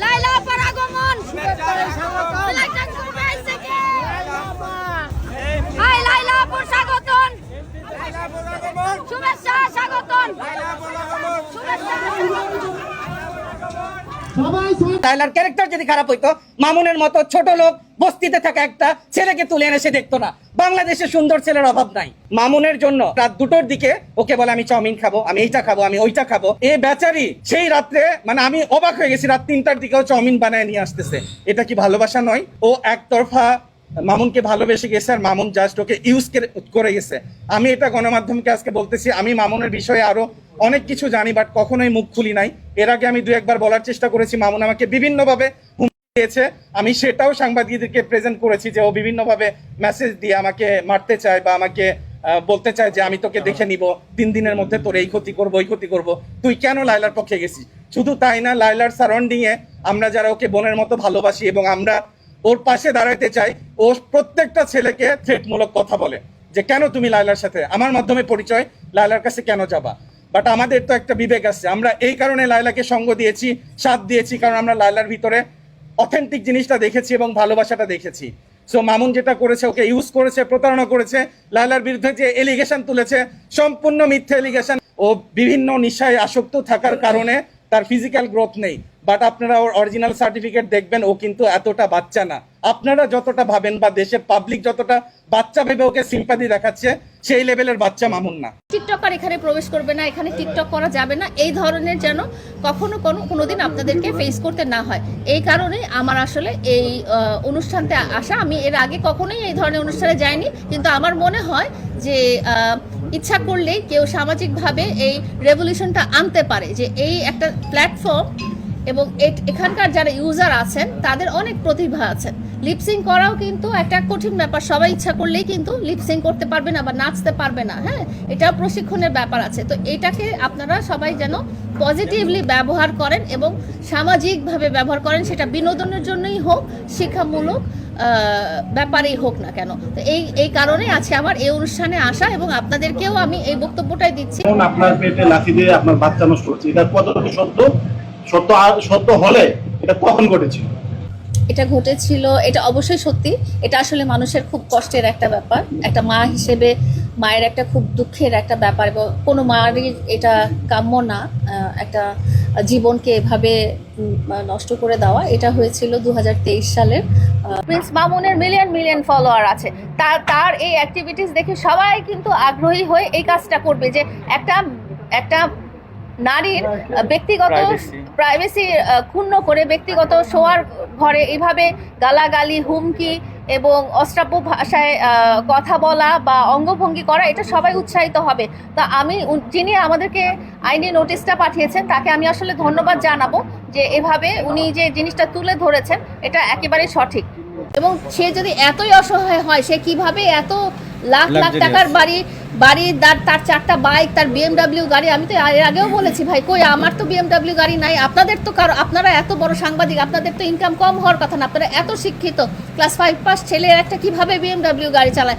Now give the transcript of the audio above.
লাইলা পারাগমন সেই রাত্রে মানে আমি অবাক হয়ে গেছি, রাত তিনটার দিকেও চাউমিন বানায় নিয়ে আসতেছে। এটা কি ভালোবাসা নয়? ও একতরফা মামুনকে ভালোবেসে গেছে আর মামুন জাস্ট ওকে ইউজ করে গেছে। আমি এটা গণমাধ্যমকে আজকে বলতেছি, আমি মামুনের বিষয়ে আরও অনেক কিছু জানি বাট কখনোই মুখ খুলি নাই। এর আগে আমি দু একবার বলার চেষ্টা করেছি, মামুন আমাকে বিভিন্নভাবে দিয়েছে। আমি সেটাও সাংবাদিকদেরকে প্রেজেন্ট করেছি যে ও বিভিন্নভাবে মেসেজ দিয়ে আমাকে মারতে চায় বা আমাকে বলতে চায় যে আমি তোকে দেখে নিব তিন দিনের মধ্যে তোর এই ক্ষতি করব, ওই ক্ষতি করব। তুই কেন লাইলার পক্ষে গেছিস? শুধু তাই না লাইলার সারাউন্ডিংয়ে আমরা যারা ওকে বোনের মতো ভালোবাসি এবং আমরা ওর পাশে দাঁড়াতে চাই, ও প্রত্যেকটা ছেলেকে থ্রেটমূলক কথা বলে যে, কেন তুমি লাইলার সাথে? আমার মাধ্যমে পরিচয় লাইলার কাছে কেন যাবা? বাট আমাদের তো একটা বিবেক আছে। আমরা এই কারণে লাইলাকে সঙ্গ দিয়েছি, সাথ দিয়েছি, কারণ আমরা লাইলার ভিতরে অথেন্টিক জিনিসটা দেখেছি এবং ভালোবাসাটা দেখেছি। সো মামুন যেটা করেছে, ওকে ইউজ করেছে, প্রতারণা করেছে লাইলার বিরুদ্ধে যে এলিগেশন তুলেছে, সম্পূর্ণ মিথ্যে এলিগেশন ও বিভিন্ন নিশায় আসক্ত থাকার কারণে তার ফিজিক্যাল গ্রোথ নেই। বাট আপনারা ওর অরিজিনাল সার্টিফিকেট দেখবেন, ও কিন্তু এতটা বাচ্চা না। আপনারা যতটা ভাবেন বা দেশের পাবলিক যতটা বাচ্চা ভেবে ওকে সিম্পাদি দেখাচ্ছে সেই লেভেলের বাচ্চা মামুন না। টিকটকার এখানে প্রবেশ করবে না, এখানে টিকটক করা যাবে না। এই ধরনের যেন কখনো কোনো কোনোদিন আপনাদেরকে ফেস করতে না হয়। এই কারণে আমার আসলে এই অনুষ্ঠানতে আসা। আমি এর আগে কখনোই এই ধরনের অনুষ্ঠানে যাইনি, কিন্তু আমার মনে হয় যে ইচ্ছা করলেই কেউ সামাজিকভাবে এই রেভলিউশনটা আনতে পারে। যে এই একটা প্ল্যাটফর্ম এবং এখানকার যারা ইউজার আছেন, তাদের অনেক প্রতিভা আছে। লিপসিং করাও কিন্তু একটা কঠিন ব্যাপার। সবাই ইচ্ছা করলেই কিন্তু লিপসিং করতে পারবে না বা নাচতে পারবে না হ্যাঁ? এটা প্রশিক্ষণের ব্যাপার আছে। তো এটাকে আপনারা সবাই যেন পজিটিভলি ব্যবহার করেন এবং সামাজিকভাবে ব্যবহার করেন, সেটা বিনোদনের জন্যই হোক, শিক্ষামূলক ব্যাপারেই হোক না কেন। তো এই এই কারণে আজকে আমার এই অনুষ্ঠানে আসা এবং আপনাদেরকেও আমি এই বক্তব্যটাই দিচ্ছি। আপনার পেটে লাথি দিয়ে আপনার বাচ্চা নষ্ট হচ্ছে। এটা কতটুকু সত্য? সত্য সত্য হলে এটা কখন ঘটেছিল? এটা ঘটেছিল এটা অবশ্যই সত্যি এটা আসলে মানুষের খুব কষ্টের একটা ব্যাপার। একটা মা হিসেবে মায়ের একটা খুব দুঃখের একটা ব্যাপার এবং কোনো মায়েরই এটা কাম্য না আহ, একটা জীবনকে এভাবে নষ্ট করে দেওয়া। এটা হয়েছিল দু হাজার তেইশ সালের প্রিন্স মামুনের মিলিয়ন মিলিয়ন ফলোয়ার আছে। তার তার এই অ্যাক্টিভিটিস দেখে সবাই কিন্তু আগ্রহী হয়ে এই কাজটা করবে যে একটা একটা নারীর ব্যক্তিগত প্রাইভেসি ক্ষুণ্ণ করে ব্যক্তিগত শোয়ার ঘরে এইভাবে গালাগালি হুমকি এবং অশ্রাব্য ভাষায় কথা বলা বা অঙ্গভঙ্গি করা এটা সবাই উৎসাহিত হবে। তা আমি যিনি আমাদেরকে আইনি নোটিশটা পাঠিয়েছেন তাকে আমি আসলে ধন্যবাদ জানাব যে এভাবে উনি যে জিনিসটা তুলে ধরেছেন এটা একেবারেই সঠিক। এবং সে যদি এতই অসহায় হয় সে কীভাবে এত লাখ লাখ টাকার বাড়ি বাড়ি তার তার চারটা বাইক, তার বিএমডাব্লিউ গাড়ি, আমি তো এর আগেও বলেছি ভাই, কই আমার তো বিএমডাব্লিউ গাড়ি নাই, আপনাদের তো কারও, আপনারা এত বড় সাংবাদিক, আপনাদের তো ইনকাম কম হওয়ার কথা না, আপনারা এত শিক্ষিত ক্লাস ফাইভ পাস ছেলে একটা কীভাবে বিএমডাব্লিউ গাড়ি চালায়?